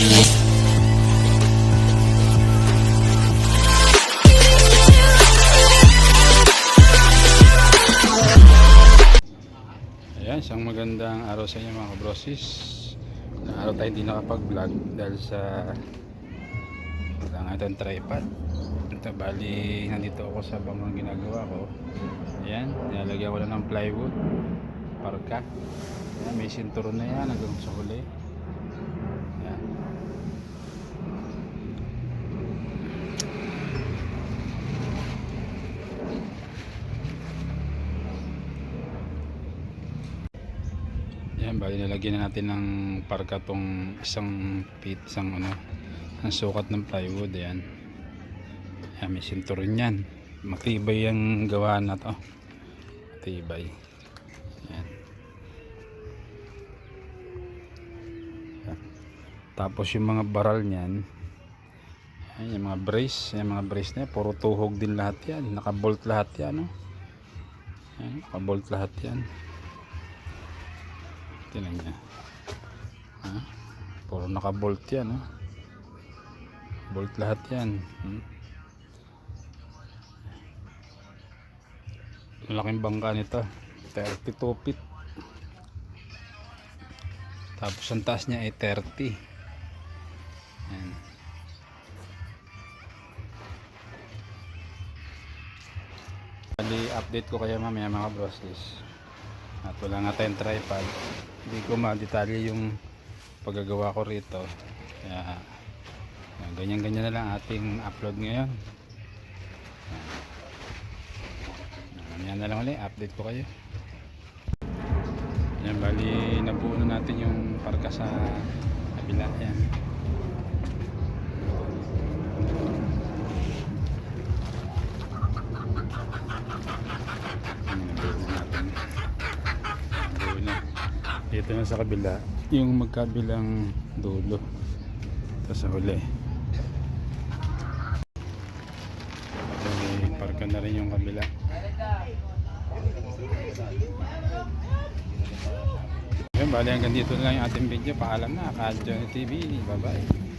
Ayan, isang magandang araw sa inyo mga kabrosis. Na araw tayo hindi nakapag-vlog dahil sa wala nga itong tripod. Ito, bali, nandito ako sa bangang ginagawa ko. Ayan, nilalagyan ko lang ng plywood. Parka. Ayan, may sinturon na yan hanggang sa huli. Yan, bali nilagyan na natin ng parka tong isang feet, isang ano, ang sukat ng plywood, yan. Yan, may sinturon yan. Matibay yung gawa na to. Matibay. Yan. Yan. Tapos yung mga baral niyan, yan, yung mga brace, yung mga brace na yan, puro tuhog din lahat yan. Nakabolt lahat yan, no? Yan, nakabolt lahat yan. Tinan niya. Ha? Puro naka-bolt yan, ha? Bolt lahat yan. Hmm? Malaking bangka nito. 32 feet. Tapos ang taas niya ay 30. Yan. Bali, update ko kayo mamaya mga brosses. At wala nga tayong tripod. Hindi ko ma-detalye yung paggagawa ko rito. Kaya yan, ganyan-ganyan na lang ating upload ngayon. Yan, na lang ulit. Update ko kayo. Yan, bali nabuo na natin yung parka sa kabila. Yan, nabuo na natin. Nabuo na. Dito na sa kabila, yung magkabilang dulo. Ito sa huli. Okay, parka na rin yung kabila. Ayun, bali hanggang dito na lang yung ating video. Paalam na, Kadyo TV. Bye-bye.